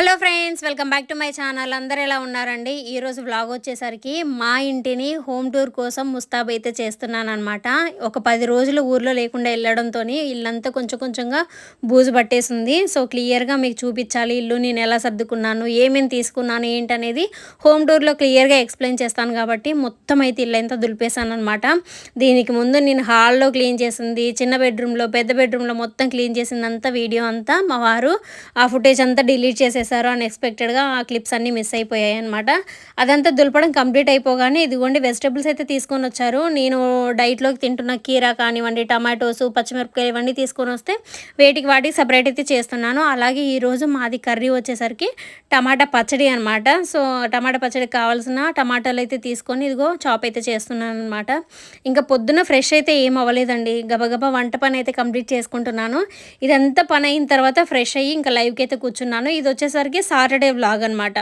Hello friends welcome back to my channel. అందరు ఎలా ఉన్నారండి? ఈరోజు వ్లాగ్ వచ్చేసరికి మా ఇంటిని హోమ్ టూర్ కోసం ముస్తాబ్ అయితే చేస్తున్నాను అనమాట ఒక పది రోజులు ఊర్లో లేకుండా వెళ్ళడంతో ఇల్లంతా కొంచెం కొంచెంగా బూజు పట్టేసింది. సో క్లియర్గా మీకు చూపించాలి ఇల్లు నేను ఎలా సర్దుకున్నాను ఏమేమి తీసుకున్నాను ఏంటనేది హోమ్ టూర్లో క్లియర్గా ఎక్స్ప్లెయిన్ చేస్తాను కాబట్టి మొత్తం అయితే ఇల్లు అంతా దులిపేశాను అనమాట దీనికి ముందు నేను హాల్లో క్లీన్ చేసింది చిన్న బెడ్రూమ్లో పెద్ద బెడ్రూమ్లో మొత్తం క్లీన్ చేసిందంతా వీడియో అంతా మా వారు ఆ ఫుటేజ్ అంతా డిలీట్ చేసేసారు అన్ఎక్స్పెక్టెడ్గా ఆ క్లిప్స్ అన్నీ మిస్ అయిపోయాయి అనమాట అదంతా దులపడం కంప్లీట్ అయిపోగానే ఇదిగోండి వెజిటబుల్స్ అయితే తీసుకొని వచ్చారు. నేను డైట్లోకి తింటున్న కీరా కానివ్వండి టమాటోస్ పచ్చిమిరపకాయలు ఇవన్నీ తీసుకొని వస్తే వేటికి వాటికి సపరేట్ అయితే చేస్తున్నాను. అలాగే ఈరోజు మాది కర్రీ వచ్చేసరికి టమాటా పచ్చడి అనమాట సో టమాటా పచ్చడికి కావాల్సిన టమాటాలు అయితే తీసుకొని ఇదిగో చాప్ అయితే చేస్తున్నాను అనమాట ఇంకా పొద్దున్న ఫ్రెష్ అయితే ఏం అవ్వలేదండి. గబగబా వంట పని అయితే కంప్లీట్ చేసుకుంటున్నాను. ఇదంతా పని అయిన తర్వాత ఫ్రెష్ అయ్యి ఇంకా లైవ్కి అయితే కూర్చున్నాను. ఇది వచ్చేసరికి సాటర్డే వ్లాగ్ అనమాట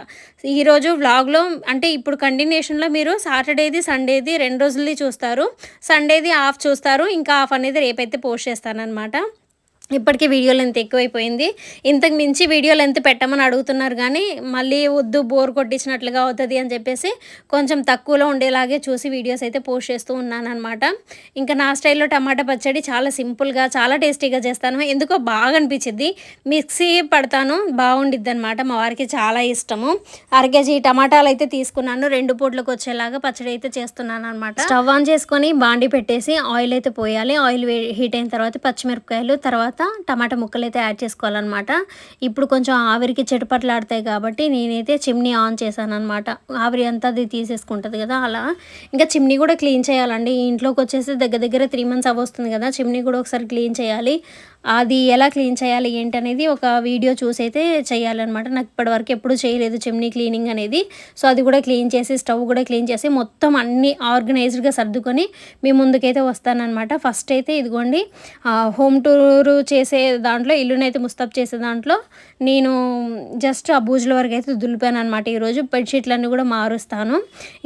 ఈరోజు వ్లాగ్లో అంటే ఇప్పుడు కంటిన్యూషన్లో మీరు సాటర్డేది సండేది రెండు రోజులది చూస్తారు. సండేది ఆఫ్ చూస్తారు. ఇంకా ఆఫ్ అనేది రేపైతే పోస్ట్ చేస్తానన్నమాట. ఇప్పటికే వీడియో లెంత్ ఎక్కువైపోయింది. ఇంతకు మించి వీడియో లెంత్ పెట్టమని అడుగుతున్నారు కానీ మళ్ళీ వద్దు బోర్ కొట్టించినట్లుగా అవుతుంది అని చెప్పేసి కొంచెం తక్కువలో ఉండేలాగే చూసి వీడియోస్ అయితే పోస్ట్ చేస్తూ ఉన్నాను అనమాట ఇంకా నా స్టైల్లో టమాటా పచ్చడి చాలా సింపుల్గా చాలా టేస్టీగా చేస్తాను. ఎందుకో బాగా అనిపించింది మిక్సీ పడతాను బాగుండిద్ది అనమాట మా వారికి చాలా ఇష్టము. అర కేజీ టమాటాలు అయితే తీసుకున్నాను. రెండు పూట్లకు వచ్చేలాగా పచ్చడి అయితే చేస్తున్నాను అనమాట స్టవ్ ఆన్ చేసుకొని బాండి పెట్టేసి ఆయిల్ అయితే పోయాలి. ఆయిల్ హీట్ అయిన తర్వాత పచ్చిమిరపకాయలు తర్వాత టమాటా ముక్కలు అయితే యాడ్ చేసుకోవాలన్నమాట. ఇప్పుడు కొంచెం ఆవిరికి చెటుపట్లాడతాయి కాబట్టి నేనైతే చిమ్నీ ఆన్ చేశాను అనమాట ఆవిరి అంతా అది తీసేసుకుంటుంది కదా అలా. ఇంకా చిమ్నీ కూడా క్లీన్ చేయాలండి. ఇంట్లోకి వచ్చేసి దగ్గర దగ్గర త్రీ మంత్స్ అవ్వస్తుంది కదా చిమ్నీ కూడా ఒకసారి క్లీన్ చేయాలి. అది ఎలా క్లీన్ చేయాలి ఏంటనేది ఒక వీడియో చూసి అయితే చేయాలన్నమాట. నాకు ఇప్పటివరకు ఎప్పుడు చేయలేదు చిమ్నీ క్లీనింగ్ అనేది. సో అది కూడా క్లీన్ చేసి స్టవ్ కూడా క్లీన్ చేసి మొత్తం అన్ని ఆర్గనైజ్డ్గా సర్దుకొని మీ ముందుకైతే వస్తానన్నమాట. ఫస్ట్ అయితే ఇదిగోండి హోమ్ టూర్ చేసే దాంట్లో ఇల్లునైతే ముస్తాబ్ చేసే దాంట్లో నేను జస్ట్ ఆ బూజుల వరకు అయితే దులిపాను అనమాట ఈరోజు బెడ్షీట్లన్నీ కూడా మారుస్తాను.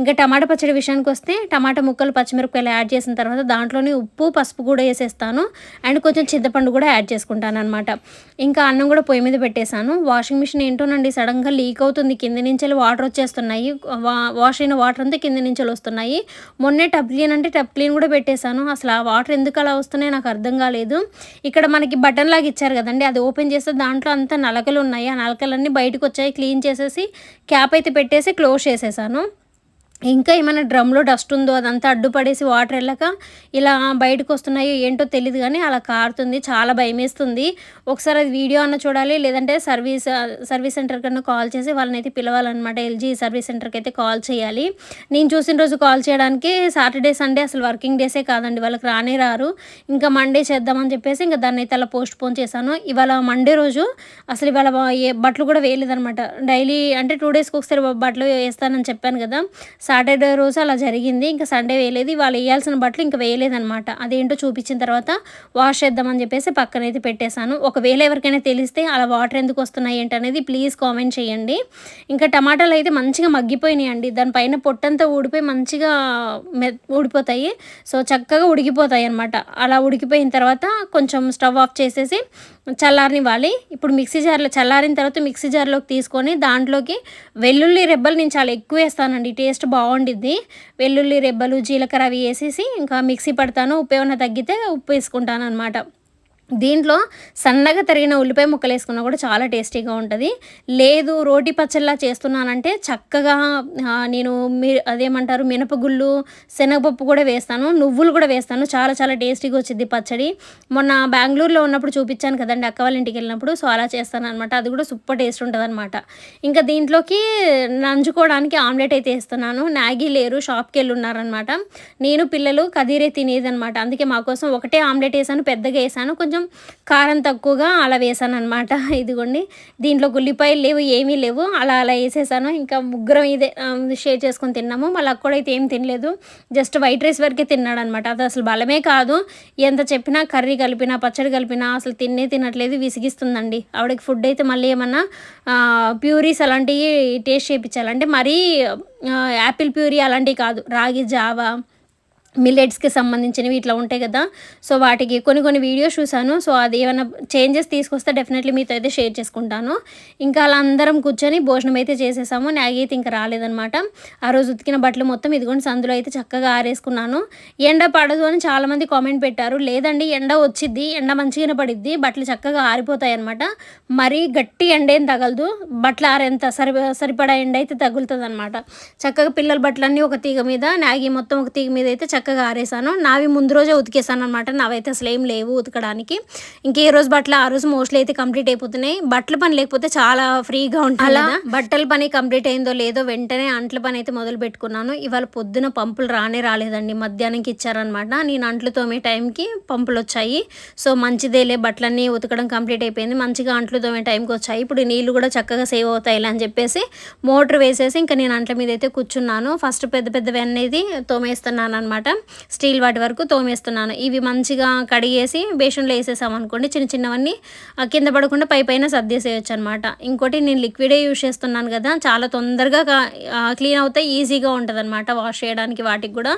ఇంకా టమాటా పచ్చడి విషయానికి వస్తే టమాటా ముక్కలు పచ్చిమిరపకాయలు యాడ్ చేసిన తర్వాత దాంట్లోనే ఉప్పు పసుపు కూడా వేసేస్తాను. అండ్ కొంచెం చింతపండు కూడా యాడ్ చేసుకుంటాను అనమాట ఇంకా అన్నం కూడా పొయ్యి మీద పెట్టేశాను. వాషింగ్ మిషన్ ఏంటోనండి సడన్గా లీక్ అవుతుంది. కింద నుంచి వాటర్ వచ్చేస్తున్నాయి. వాష్ అయిన వాటర్ అంతా కింద నుంచి వస్తున్నాయి. మొన్నే టబ్ క్లీన్ అంటే టబ్ క్లీన్ కూడా పెట్టేశాను. అసలు ఆ వాటర్ ఎందుకు అలా వస్తున్నాయి నాకు అర్థం కాలేదు. ఇక్కడ మనకి బటన్ లాగా ఇచ్చారు కదండి అది ఓపెన్ చేస్తే దాంట్లో అంతా నలకలు ఉన్నాయి. ఆ నలకలన్నీ బయటకు వచ్చాయి. క్లీన్ చేసేసి క్యాప్ అయితే పెట్టేసి క్లోజ్ చేసేసాను ఇంకా ఏమైనా డ్రమ్లో డస్ట్ ఉందో అదంతా అడ్డుపడేసి వాటర్ వెళ్ళక ఇలా బయటకు వస్తున్నాయో ఏంటో తెలియదు కానీ అలా కారుతుంది చాలా భయమేస్తుంది. ఒకసారి అది వీడియో అన్న చూడాలి లేదంటే సర్వీస్ సర్వీస్ సెంటర్ కన్నా కాల్ చేసి వాళ్ళని అయితే పిలవాలన్నమాట. ఎల్జీ సర్వీస్ సెంటర్కి అయితే కాల్ చేయాలి. నేను చూసిన రోజు కాల్ చేయడానికి సాటర్డే సండే అసలు వర్కింగ్ డేసే కాదండి వాళ్ళకి రానే రారు. ఇంకా మండే చేద్దామని చెప్పేసి ఇంకా దాన్ని అయితే అలా పోస్ట్ పోన్ చేశాను. ఇవాళ మండే రోజు అసలు ఇవాళ ఏ బట్టలు కూడా వేయలేదనమాట డైలీ అంటే టూ డేస్కి ఒకసారి బట్టలు వేస్తానని చెప్పాను కదా సాటర్డే రోజు అలా జరిగింది. ఇంకా సండే వేయలేదు. వాళ్ళు వేయాల్సిన బట్టలు ఇంకా వేయలేదనమాట అదేంటో చూపించిన తర్వాత వాష్ చేద్దామని చెప్పేసి పక్కనైతే పెట్టేశాను. ఒకవేళ ఎవరికైనా తెలిస్తే అలా వాటర్ ఎందుకు వస్తున్నాయి ఏంటనేది ప్లీజ్ కామెంట్ చేయండి. ఇంకా టమాటాలు అయితే మంచిగా మగ్గిపోయినాయి అండి దానిపైన పొట్టంతా ఊడిపోయి మంచిగా మె ఊడిపోతాయి. సో చక్కగా ఉడికిపోతాయి అనమాట అలా ఉడికిపోయిన తర్వాత కొంచెం స్టవ్ ఆఫ్ చేసేసి చల్లారనివ్వాలి. ఇప్పుడు మిక్సీ జార్లో చల్లారిన తర్వాత మిక్సీ జార్లోకి తీసుకొని దాంట్లోకి వెల్లుల్లి రెబ్బలు నేను చాలా ఎక్కువ వేస్తానండి. టేస్ట్ బాగుండిద్ది. వెల్లుల్లి రెబ్బలు జీలకర్ర అవి వేసేసి ఇంకా మిక్సీ పడతాను. ఉప్పు ఏమైనా తగ్గితే ఉప్పు వేసుకుంటాను అనమాట దీంట్లో సన్నగా తరిగిన ఉల్లిపాయ ముక్కలు వేసుకున్నా కూడా చాలా టేస్టీగా ఉంటుంది. లేదు రోటి పచ్చళ్ళ చేస్తున్నానంటే చక్కగా నేను మీ అదేమంటారు మినపగుళ్ళు శనగపప్పు కూడా వేస్తాను నువ్వులు కూడా వేస్తాను. చాలా చాలా టేస్టీగా వచ్చింది పచ్చడి. మొన్న బెంగళూరులో ఉన్నప్పుడు చూపించాను కదండి అక్క వాళ్ళ ఇంటికి వెళ్ళినప్పుడు. సో అలా చేస్తాను అనమాట అది కూడా సూపర్ టేస్ట్ ఉంటుంది అనమాట ఇంకా దీంట్లోకి నంజుకోవడానికి ఆమ్లెట్ అయితే వేస్తున్నాను. మ్యాగీ లేరు షాప్కి వెళ్ళి ఉన్నారనమాట నేను పిల్లలు కదీరే తినేదనమాట అందుకే మా కోసం ఒకటే ఆమ్లెట్ వేసాను పెద్దగా వేసాను. కొంచెం కారం తక్కువగా అలా వేసాను అనమాట ఇదిగోండి దీంట్లో ఉల్లిపాయలు లేవు ఏమీ లేవు. అలా అలా వేసేసాను. ఇంకా ముగ్గురం ఇదే షేర్ చేసుకొని తిన్నాము. మళ్ళీ అక్కడ అయితే ఏం తినలేదు. జస్ట్ వైట్ రైస్ వరకే తిన్నాడు అనమాట అది అసలు బలమే కాదు. ఎంత చెప్పినా కర్రీ కలిపినా పచ్చడి కలిపినా అసలు తిన్నే తినట్లేదు. విసిగిస్తుందండి. ఆవిడకి ఫుడ్ అయితే మళ్ళీ ఏమన్నా ప్యూరీస్ అలాంటివి టేస్ట్ చేయించాలంటే మరీ యాపిల్ ప్యూరీ అలాంటివి కాదు. రాగి జావా మిల్లెట్స్కి సంబంధించినవి ఇట్లా ఉంటాయి కదా. సో వాటికి కొన్ని కొన్ని వీడియోస్ చూసాను సో అది ఏమైనా చేంజెస్ తీసుకొస్తే డెఫినెట్లీ మీతో అయితే షేర్ చేసుకుంటాను. ఇంకా అలా అందరం కూర్చొని భోజనం అయితే చేసేసాము. నాగి అయితే ఇంకా రాలేదనమాట ఆ రోజు ఉతికిన బట్టలు మొత్తం ఇదిగోండి సందులో అయితే చక్కగా ఆరేసుకున్నాను. ఎండ పడదు అని చాలామంది కామెంట్ పెట్టారు. లేదండి ఎండ వచ్చిద్ది ఎండ మంచిగానే పడిద్ది బట్టలు చక్కగా ఆరిపోతాయి అనమాట మరీ గట్టి ఎండ ఏం తగలదు. బట్టలు ఆరేంత సరి సరిపడా ఎండ అయితే తగులుతుంది అనమాట చక్కగా పిల్లల బట్టలన్నీ ఒక తీగ మీద నాగి మొత్తం ఒక తీగ మీద అయితే చక్కగా ఆరేసాను. నావి ముందు రోజే ఉతికేసాను అనమాట నావైతే అసలు ఏం లేవు ఉతకడానికి. ఇంకే రోజు బట్టలు ఆ రోజు మోస్ట్లీ అయితే కంప్లీట్ అయిపోతున్నాయి. బట్టల పని లేకపోతే చాలా ఫ్రీగా ఉంటుంది అలా బట్టల పని కంప్లీట్ అయిందో లేదో వెంటనే అంట్ల పని అయితే మొదలు పెట్టుకున్నాను. ఇవాళ పొద్దున పంపులు రానే రాలేదండి. మధ్యాహ్నంకి ఇచ్చారనమాట నేను అంట్లు తోమే టైంకి పంపులు వచ్చాయి. సో మంచిదేలే బట్టలన్నీ ఉతకడం కంప్లీట్ అయిపోయింది. మంచిగా అంట్లు తోమే టైంకి వచ్చాయి. ఇప్పుడు నీళ్ళు కూడా చక్కగా సేవ్ అవుతాయి అని చెప్పేసి మోటార్ వేసేసి ఇంకా నేను అంట్ల మీద అయితే కూర్చున్నాను. ఫస్ట్ పెద్ద పెద్దవి అనేది తోమేస్తున్నాను అనమాట స్టీల్ వాటి వరకు తోమేస్తున్నాను. ఇవి మంచిగా కడిగేసి బేషన్లో వేసేసాం అనుకోండి చిన్న చిన్నవన్నీ కింద పడకుండా పై పైన సర్దేసేయచ్చు అనమాట ఇంకోటి నేను లిక్విడే యూస్ చేస్తున్నాను కదా చాలా తొందరగా క్లీన్ అవుతాయి ఈజీగా ఉంటుంది అనమాట వాష్ చేయడానికి వాటికి కూడా.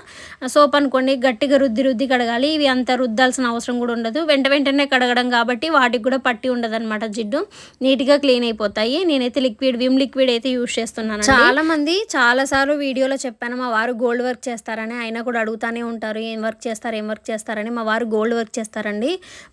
సోప్ అనుకోండి గట్టిగా రుద్ది రుద్ది కడగాలి. ఇవి అంత రుద్దాల్సిన అవసరం కూడా ఉండదు. వెంట వెంటనే కడగడం కాబట్టి వాటికి కూడా పట్టి ఉండదు అనమాట జిడ్డు. నీట్గా క్లీన్ అయిపోతాయి. నేనైతే లిక్విడ్ విమ్ లిక్విడ్ అయితే యూజ్ చేస్తున్నాను చాలా మంది చాలా సార్లు వీడియోలో చెప్పాను మా వారు గోల్డ్ వర్క్ చేస్తారని అయినా కూడా అడుగుతానే ఉంటారు ఏం వర్క్ చేస్తారు ఏం వర్క్ చేస్తారని మా వారు గోల్డ్ వర్క్ చేస్తారండి.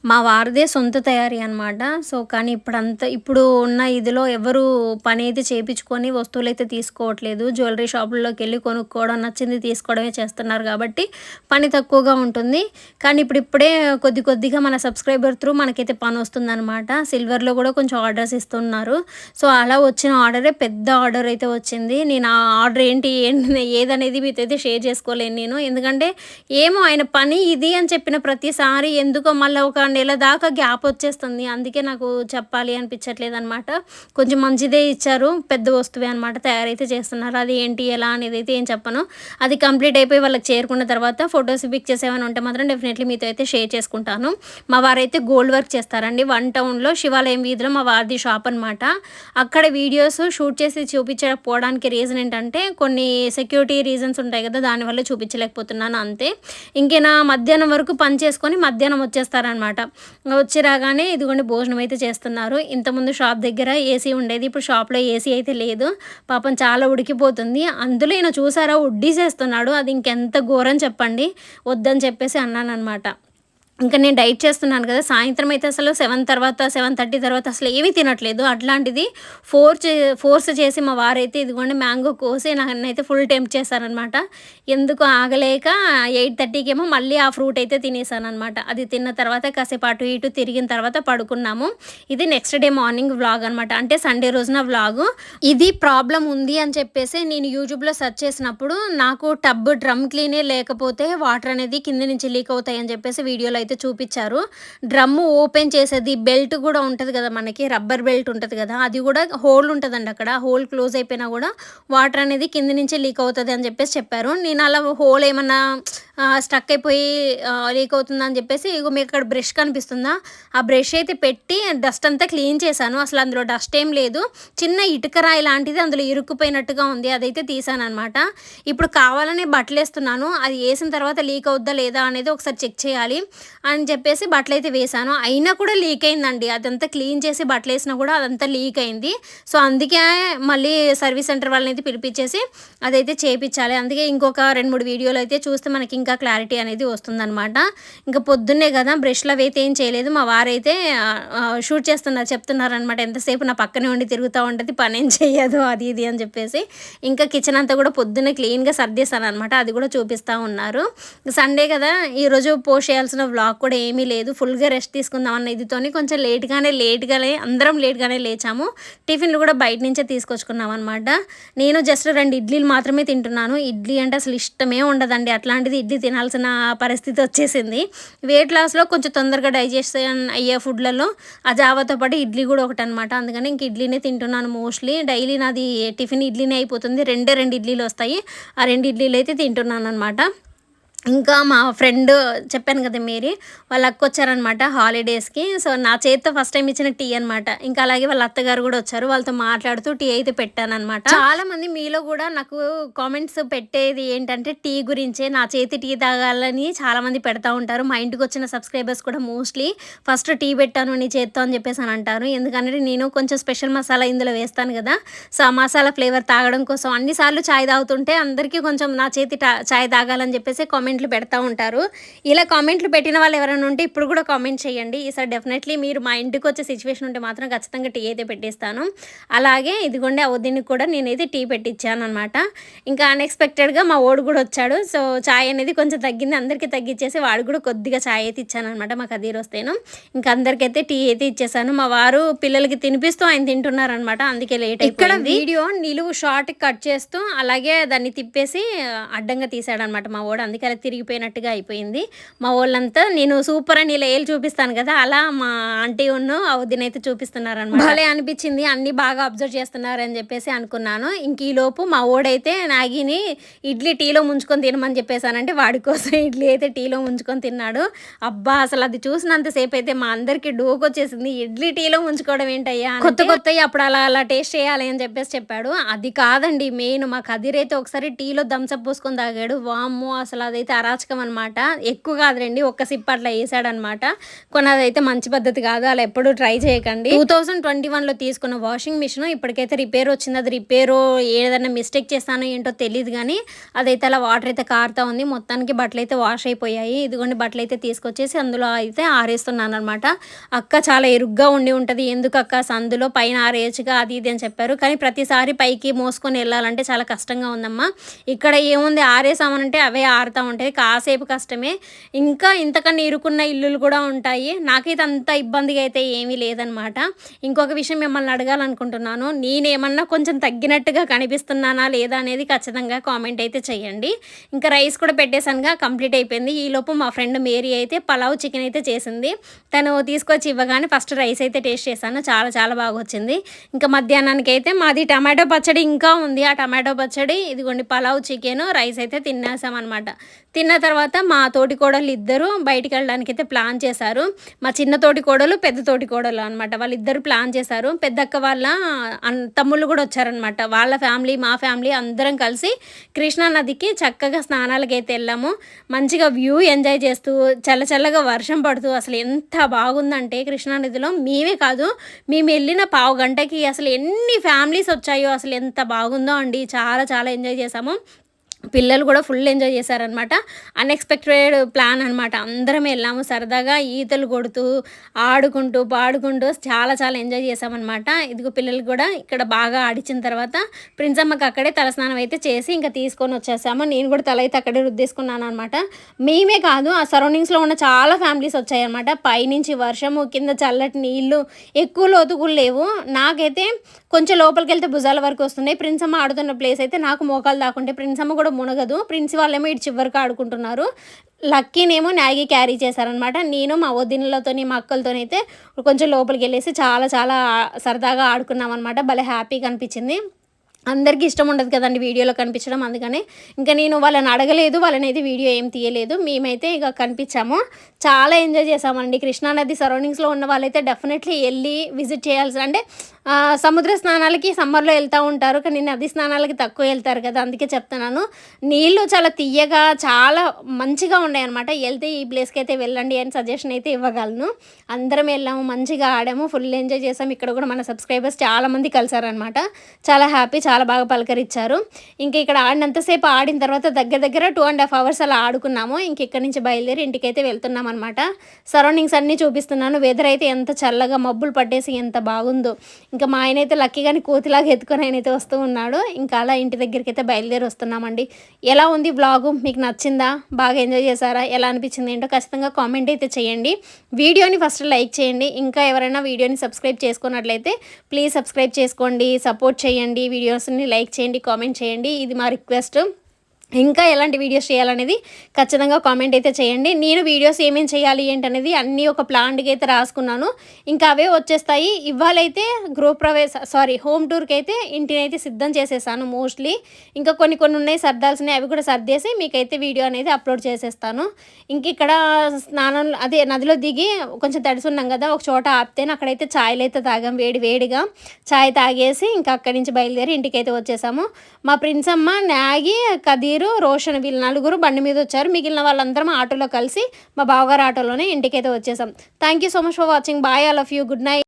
మా వారిదే సొంత తయారీ అనమాట సో కానీ ఇప్పుడంతా ఇప్పుడు ఉన్న ఇదిలో ఎవరు పని అయితే చేయించుకొని వస్తువులు అయితే తీసుకోవట్లేదు. జ్యువెలరీ షాపుల్లోకి వెళ్ళి కొనుక్కోవడం నచ్చింది తీసుకోవడమే చేస్తున్నారు కాబట్టి పని తక్కువగా ఉంటుంది. కానీ ఇప్పుడు ఇప్పుడే కొద్ది కొద్దిగా మన సబ్స్క్రైబర్ త్రూ మనకైతే పని వస్తుందన్నమాట. సిల్వర్లో కూడా కొంచెం ఆర్డర్స్ ఇస్తున్నారు. సో అలా వచ్చిన ఆర్డరే పెద్ద ఆర్డర్ అయితే వచ్చింది. నేను ఆ ఆర్డర్ ఏంటి ఏంటి ఏదనేది మీతో అయితే షేర్ చేసుకోలేను నేను. ఎందుకంటే ఏమో ఆయన పని ఇది అని చెప్పిన ప్రతిసారి ఎందుకో మళ్ళీ ఒక నెల దాకా గ్యాప్ వచ్చేస్తుంది. అందుకే నాకు చెప్పాలి అనిపించట్లేదు అనమాట కొంచెం మంచిదే ఇచ్చారు. పెద్ద వస్తువే అనమాట తయారైతే చేస్తున్నారు. అది ఏంటి ఎలా అనేది అయితే ఏం చెప్పను. అది కంప్లీట్ అయిపోయి వాళ్ళకి చేరుకున్న తర్వాత ఫొటోస్ పిక్చర్స్ ఏమైనా ఉంటే మాత్రం డెఫినెట్లీ మీతో అయితే షేర్ చేసుకుంటాను. మా వారైతే గోల్డ్ వర్క్ చేస్తారండి. వన్ టౌన్లో శివాలయం వీధిలో మా వారిది షాప్ అనమాట అక్కడ వీడియోస్ షూట్ చేసి చూపించకపోవడానికి రీజన్ ఏంటంటే కొన్ని సెక్యూరిటీ రీజన్స్ ఉంటాయి కదా దానివల్ల చూపించలేకపోతున్నాను. అంతే. ఇంకేనా మధ్యాహ్నం వరకు పని చేసుకొని మధ్యాహ్నం వచ్చేస్తారనమాట. వచ్చి రాగానే ఇదిగోండి భోజనం అయితే చేస్తున్నారు. ఇంతకుముందు షాప్ దగ్గర ఏసీ ఉండేది. ఇప్పుడు షాప్లో ఏసీ అయితే లేదు. పాపం చాలా ఉడికిపోతుంది. అందులో ఈయన చూసారా? ఉడ్డీసేస్తున్నాడు. అది ఇంకెంత ఘోరం చెప్పండి. వద్దని చెప్పేసి అన్నానమాట ఇంకా నేను డైట్ చేస్తున్నాను కదా సాయంత్రం అయితే అసలు సెవెన్ తర్వాత సెవెన్ థర్టీ తర్వాత అసలు ఏమీ తినట్లేదు. అట్లాంటిది ఫోర్ చే ఫోర్స్ చేసి మా వారైతే ఇదిగోండి మ్యాంగో కోసి నన్నైతే ఫుల్ టెంప్ చేశారనమాట. ఎందుకు ఆగలేక ఎయిట్ థర్టీకి ఏమో మళ్ళీ ఆ ఫ్రూట్ అయితే తినేసానమాట అది తిన్న తర్వాత కాసేపు అటు ఇటు తిరిగిన తర్వాత పడుకున్నాము. ఇది నెక్స్ట్ డే మార్నింగ్ వ్లాగ్ అనమాట. అంటే సండే రోజున వ్లాగ్. ఇది ప్రాబ్లం ఉంది అని చెప్పేసి నేను యూట్యూబ్లో సెర్చ్ చేసినప్పుడు నాకు టబ్ డ్రమ్ క్లీనే లేకపోతే వాటర్ అనేది కింద నుంచి లీక్ అవుతాయి అని చెప్పేసి వీడియోలో అయితే అయితే చూపించారు. డ్రమ్ము ఓపెన్ చేసేది బెల్ట్ కూడా ఉంటుంది కదా మనకి రబ్బర్ బెల్ట్ ఉంటుంది కదా అది కూడా హోల్ ఉంటుందండి అక్కడ. హోల్ క్లోజ్ అయిపోయినా కూడా వాటర్ అనేది కింద నుంచి లీక్ అవుతుంది అని చెప్పేసి చెప్పారు. నేను అలా హోల్ ఏమన్నా స్టక్ అయిపోయి లీక్ అవుతుందని చెప్పేసి ఇగో మీకు అక్కడ బ్రష్ కనిపిస్తుందా? ఆ బ్రష్ అయితే పెట్టి డస్ట్ అంతా క్లీన్ చేశాను. అసలు అందులో డస్ట్ ఏం లేదు. చిన్న ఇటుక రాయి లాంటిది అందులో ఇరుక్కుపోయినట్టుగా ఉంది. అదైతే తీసాను అనమాట ఇప్పుడు కావాలని బట్టలు వేస్తున్నాను. అది వేసిన తర్వాత లీక్ అవుద్దా లేదా అనేది ఒకసారి చెక్ చేయాలి అని చెప్పేసి బట్టలు అయితే వేసాను అయినా కూడా లీక్ అయిందండి. అదంతా క్లీన్ చేసి బట్టలు వేసినా కూడా అదంతా లీక్ అయింది. సో అందుకే మళ్ళీ సర్వీస్ సెంటర్ వాళ్ళని అయితే పిలిపించేసి అదైతే చేపించాలి. అందుకే ఇంకొక రెండు మూడు వీడియోలు అయితే చూస్తే మనకి ఇంకా క్లారిటీ అనేది వస్తుందన్నమాట. ఇంకా పొద్దున్నే కదా బ్రష్లు అవి అయితే ఏం చేయలేదు. మా వారైతే షూట్ చేస్తున్నారు చెప్తున్నారు అనమాట ఎంతసేపు నా పక్కనే ఉండి తిరుగుతూ ఉంటుంది పని ఏం చేయదు అది ఇది అని చెప్పేసి. ఇంకా కిచెన్ అంతా కూడా పొద్దున్నే క్లీన్గా సర్దేశాను అనమాట అది కూడా చూపిస్తూ ఉన్నారు. సండే కదా ఈరోజు పోస్ట్ చేయాల్సిన వ్లాగ్ కూడా ఏమీ లేదు. ఫుల్గా రెస్ట్ తీసుకుందాం అన్న ఇదితోని కొంచెం లేట్గానే లేట్గానే అందరం లేట్గానే లేచాము. టిఫిన్లు కూడా బయట నుంచే తీసుకొచ్చుకున్నాం అనమాట నేను జస్ట్ రెండు ఇడ్లీలు మాత్రమే తింటున్నాను. ఇడ్లీ అంటే అసలు ఇష్టమే ఉండదండి. అట్లాంటిది ఇడ్లీ తినాల్సిన పరిస్థితి వచ్చేసింది. వెయిట్ లాస్లో కొంచెం తొందరగా డైజెషన్ అయ్యే ఫుడ్లలో ఆ జావాతో పాటు ఇడ్లీ కూడా ఒకటి అనమాట అందుకని ఇంక ఇడ్లీనే తింటున్నాను మోస్ట్లీ డైలీ నాది టిఫిన్ ఇడ్లీనే అయిపోతుంది. రెండే రెండు ఇడ్లీలు వస్తాయి. ఆ రెండు ఇడ్లీలు అయితే తింటున్నాను అనమాట ఇంకా మా ఫ్రెండ్ చెప్పాను కదా మీరీ వాళ్ళ అక్క వచ్చారనమాట హాలిడేస్కి. సో నా చేతితో ఫస్ట్ టైం ఇచ్చిన టీ అనమాట ఇంకా అలాగే వాళ్ళ అత్తగారు కూడా వచ్చారు. వాళ్ళతో మాట్లాడుతూ టీ అయితే పెట్టాను అనమాట చాలా మంది మీలో కూడా నాకు కామెంట్స్ పెట్టేది ఏంటంటే టీ గురించే. నా చేతి టీ తాగాలని చాలా మంది పెడతా ఉంటారు. మా ఇంటికి వచ్చిన సబ్స్క్రైబర్స్ కూడా మోస్ట్లీ ఫస్ట్ టీ పెట్టాను నీ చేత్తో అని చెప్పేసి అని అంటారు. ఎందుకంటే నేను కొంచెం స్పెషల్ మసాలా ఇందులో వేస్తాను కదా. సో ఆ మసాలా ఫ్లేవర్ తాగడం కోసం అన్నిసార్లు చాయ్ తాగుతుంటే అందరికీ కొంచెం నా చేతి చాయ్ తాగాలని చెప్పేసి కామెంట్ కామెంట్లు పెడతా ఉంటారు. ఇలా కామెంట్లు పెట్టిన వాళ్ళు ఎవరైనా ఉంటే ఇప్పుడు కూడా కామెంట్ చేయండి. ఈసారి డెఫినెట్లీ మీరు మా ఇంటికి వచ్చే సిచ్యువేషన్ ఉంటే మాత్రం ఖచ్చితంగా టీ అయితే పెట్టేస్తాను. అలాగే ఇదిగోండి అవద్దీనికి కూడా నేనైతే టీ పెట్టించాను అనమాట ఇంకా అన్ఎక్స్పెక్టెడ్గా మా ఓడు కూడా వచ్చాడు. సో ఛాయ్ అనేది కొంచెం తగ్గింది. అందరికీ తగ్గించేసి వాడు కూడా కొద్దిగా ఛాయ్ అయితే ఇచ్చాను అనమాట మాకు అదీర్ వస్తేను ఇంకా అందరికైతే టీ అయితే ఇచ్చేసాను. మా వారు పిల్లలకి తినిపిస్తూ ఆయన తింటున్నారనమాట అందుకే లేట్ ఇక్కడ వీడియో నిలువు షార్ట్ కట్ చేస్తూ అలాగే దాన్ని తిప్పేసి అడ్డంగా తీసాడనమాట మా ఓడు. అందుకే అలా తిరిగిపోయినట్టుగా అయిపోయింది. మా వాళ్ళంతా నేను సూపర్ అని ఇలా ఏళ్ళు చూపిస్తాను కదా అలా మా ఆంటీ ఉన్న అవధిని అయితే చూపిస్తున్నారనమాట భలే అనిపించింది అన్ని బాగా అబ్జర్వ్ చేస్తున్నారని చెప్పేసి అనుకున్నాను. ఇంక ఈ లోపు మా ఓడైతే నాగిని ఇడ్లీ టీలో ముంచుకొని తినమని చెప్పేసానంటే వాడి కోసం ఇడ్లీ అయితే టీలో ముంచుకొని తిన్నాడు. అబ్బా అసలు అది చూసినంతసేపు అయితే మా అందరికి డోక్ వచ్చేసింది. ఇడ్లీ టీలో ముంచుకోవడం ఏంటయ్యా కొత్త కొత్త అప్పుడు అలా అలా టేస్ట్ చేయాలి అని చెప్పేసి చెప్పాడు. అది కాదండి మెయిన్ మా కదిరైతే ఒకసారి టీలో దంసప్ పోసుకొని తాగాడు. వామ్మో అసలు అదైతే అయితే అరాచకం అనమాట ఎక్కువ కాదులేండి ఒక్క సిప్ అట్లా వేసాడనమాట కొన్ని అదైతే మంచి పద్ధతి కాదు అలా ఎప్పుడు ట్రై చేయకండి. టూ థౌసండ్ ట్వంటీ వన్లో తీసుకున్న వాషింగ్ మిషన్ ఇప్పటికైతే రిపేర్ వచ్చింది. అది రిపేరు ఏదైనా మిస్టేక్ చేస్తానో ఏంటో తెలియదు కానీ అదైతే అలా వాటర్ అయితే కారుతా ఉంది. మొత్తానికి బట్టలు అయితే వాష్ అయిపోయాయి. ఇదిగోండి బట్టలు అయితే తీసుకొచ్చేసి అందులో అయితే ఆరేస్తున్నాను అనమాట అక్క చాలా ఎరుగ్గా ఉండి ఉంటుంది. ఎందుకు అక్క? సందులో పైన ఆరేయచ్చుగా అది ఇది అని చెప్పారు. కానీ ప్రతిసారి పైకి మోసుకొని వెళ్ళాలంటే చాలా కష్టంగా ఉందమ్మా. ఇక్కడ ఏముంది? ఆరేసామనంటే అవే ఆరుతా ఉంటాయి. ఉంటుంది కాసేపు కష్టమే. ఇంకా ఇంతకన్నా ఇరుకున్న ఇల్లులు కూడా ఉంటాయి. నాకైతే అంత ఇబ్బందిగా అయితే ఏమీ లేదనమాట. ఇంకొక విషయం మిమ్మల్ని అడగాలనుకుంటున్నాను. నేనేమన్నా కొంచెం తగ్గినట్టుగా కనిపిస్తున్నానా లేదా అనేది ఖచ్చితంగా కామెంట్ అయితే చేయండి. ఇంకా రైస్ కూడా పెట్టేశానుగా కంప్లీట్ అయిపోయింది. ఈలోపు మా ఫ్రెండ్ మేరీ అయితే పలావ్ చికెన్ అయితే చేసింది. తను తీసుకొచ్చి ఇవ్వగానే ఫస్ట్ రైస్ అయితే టేస్ట్ చేశాను. చాలా చాలా బాగా వచ్చింది. ఇంకా మధ్యాహ్నానికి అయితే మాది టమాటో పచ్చడి ఇంకా ఉంది. ఆ టమాటో పచ్చడి ఇదిగోండి పలావ్ చికెన్ రైస్ అయితే తినేసాం అనమాట తిన్న తర్వాత మా తోటి కోడలు ఇద్దరు బయటికి వెళ్ళడానికి అయితే ప్లాన్ చేశారు. మా చిన్న తోటి కోడలు పెద్ద తోటి కోడలు అనమాట వాళ్ళిద్దరు ప్లాన్ చేశారు. పెద్దక్క వాళ్ళ తమ్ముళ్ళు కూడా వచ్చారనమాట వాళ్ళ ఫ్యామిలీ మా ఫ్యామిలీ అందరం కలిసి కృష్ణానదికి చక్కగా స్నానాలకి అయితే వెళ్ళాము. మంచిగా వ్యూ ఎంజాయ్ చేస్తూ చల్ల చల్లగా వర్షం పడుతూ అసలు ఎంత బాగుందంటే కృష్ణా నదిలో మేమే కాదు మేము వెళ్ళిన పావు గంటకి అసలు ఎన్ని ఫ్యామిలీస్ వచ్చాయో అసలు ఎంత బాగుందో అండి. చాలా చాలా ఎంజాయ్ చేసాము పిల్లలు కూడా ఫుల్ ఎంజాయ్ చేశారనమాట అన్ఎక్స్పెక్టెడ్ ప్లాన్ అనమాట అందరం వెళ్ళాము సరదాగా ఈతలు కొడుతూ ఆడుకుంటూ పాడుకుంటూ చాలా చాలా ఎంజాయ్ చేసామన్నమాట ఇదిగో పిల్లలు కూడా ఇక్కడ బాగా ఆడిచిన తర్వాత ప్రిన్సమ్మకి అక్కడే తలస్నానం అయితే చేసి ఇంకా తీసుకొని వచ్చేసాము. నేను కూడా తల అయితే అక్కడే రుద్దేసుకున్నాను అనమాట మేమే కాదు ఆ సరౌండింగ్స్లో ఉన్న చాలా ఫ్యామిలీస్ వచ్చాయన్నమాట. పైనుంచి వర్షము కింద చల్లటి నీళ్ళు ఎక్కువ లోతుకులు లేవు. నాకైతే కొంచెం లోపలికి వెళ్తే భుజాల వరకు వస్తున్నాయి. ప్రిన్సమ్మ ఆడుతున్న ప్లేస్ అయితే నాకు మోకాలు దాకుంటే ప్రిన్సమ్మ కూడా మునగదు. ప్రిన్స్ వాళ్ళేమో ఇటు చివరికి ఆడుకుంటున్నారు. లక్కీనేమో నాగి క్యారీ చేశారనమాట నేను మా వదినలతో మా అక్కలతోనైతే కొంచెం లోపలికి వెళ్ళేసి చాలా చాలా సరదాగా ఆడుకున్నాం అనమాట భలే హ్యాపీగా అనిపించింది. అందరికీ ఇష్టం ఉండదు కదండి వీడియోలో కనిపించడం. అందుకనే ఇంకా నేను వాళ్ళని అడగలేదు. వాళ్ళని అయితే వీడియో ఏం తీయలేదు. మేమైతే ఇక కనిపించాము. చాలా ఎంజాయ్ చేసామండి కృష్ణానది సరౌండింగ్స్లో ఉన్న వాళ్ళైతే డెఫినెట్లీ వెళ్ళి విజిట్ చేయాల్సి అంటే సముద్ర స్నానాలకి సమ్మర్లో వెళ్తూ ఉంటారు కానీ నది స్నానాలకి తక్కువ వెళ్తారు కదా అందుకే చెప్తున్నాను. నీళ్ళు చాలా తీయగా చాలా మంచిగా ఉన్నాయి అనమాట వెళ్తే ఈ ప్లేస్కి అయితే వెళ్ళండి అని సజెషన్ అయితే ఇవ్వగలను. అందరం వెళ్ళాము మంచిగా ఆడాము ఫుల్ ఎంజాయ్ చేసాము. ఇక్కడ కూడా మన సబ్స్క్రైబర్స్ చాలామంది కలిసారనమాట చాలా హ్యాపీ చాలా బాగా పలకరించారు. ఇంకా ఇక్కడ ఆడినంతసేపు ఆడిన తర్వాత దగ్గర దగ్గర టూ అండ్ హాఫ్ అవర్స్ అలా ఆడుకున్నాము. ఇంకెక్కడి నుంచి బయలుదేరి ఇంటికైతే వెళ్తున్నాం అనమాట సరౌండింగ్స్ అన్నీ చూపిస్తున్నాను. వెదర్ అయితే ఎంత చల్లగా మబ్బులు పట్టేసి ఎంత బాగుందో. ఇంకా మా ఆయన అయితే లక్కీగాని కోతిలాగా ఎత్తుకొని ఆయన అయితే వస్తూ ఉన్నాడు. ఇంకా అలా ఇంటి దగ్గరికి అయితే బయలుదేరి వస్తున్నామండి. ఎలా ఉంది బ్లాగు మీకు నచ్చిందా? బాగా ఎంజాయ్ చేశారా? ఎలా అనిపించింది ఏంటో ఖచ్చితంగా కామెంట్ అయితే చేయండి. వీడియోని ఫస్ట్ లైక్ చేయండి. ఇంకా ఎవరైనా వీడియోని సబ్స్క్రైబ్ చేసుకున్నట్లయితే ప్లీజ్ సబ్స్క్రైబ్ చేసుకోండి. సపోర్ట్ చేయండి. వీడియోస్ని లైక్ చేయండి కామెంట్ చేయండి. ఇది మా రిక్వెస్ట్ ఇంకా ఎలాంటి వీడియోస్ చేయాలనేది ఖచ్చితంగా కామెంట్ అయితే చేయండి. నేను వీడియోస్ ఏమేమి చేయాలి ఏంటనేది అన్నీ ఒక ప్లాన్కి అయితే రాసుకున్నాను. ఇంకా అవే వచ్చేస్తాయి. ఇవాళైతే గృహప్రవేశ సారీ హోమ్ టూర్కి అయితే ఇంటిని అయితే సిద్ధం చేసేసాను మోస్ట్లీ ఇంకా కొన్ని కొన్ని ఉన్నాయి సర్దాల్సినవి అవి కూడా సర్దేసి మీకైతే వీడియో అనేది అప్లోడ్ చేసేస్తాను. ఇంక ఇక్కడ స్నానం అదే నదిలో దిగి కొంచెం తడిసున్నాం కదా ఒక చోట ఆపితేనే అక్కడైతే ఛాయలు అయితే తాగాం వేడి వేడిగా. ఛాయ్ తాగేసి ఇంకా అక్కడి నుంచి బయలుదేరి ఇంటికైతే వచ్చేసాము. మా ప్రిన్స్ అమ్మ నాగి కదీర్ రోషన్ వీళ్ళు నలుగురు బండి మీద వచ్చారు. మిగిలిన వాళ్ళందరం ఆటోలో కలిసి మా బావగారు ఆటోలోనే ఇంటికైతే వచ్చేసాం. Thank you so much for watching bye all of you good night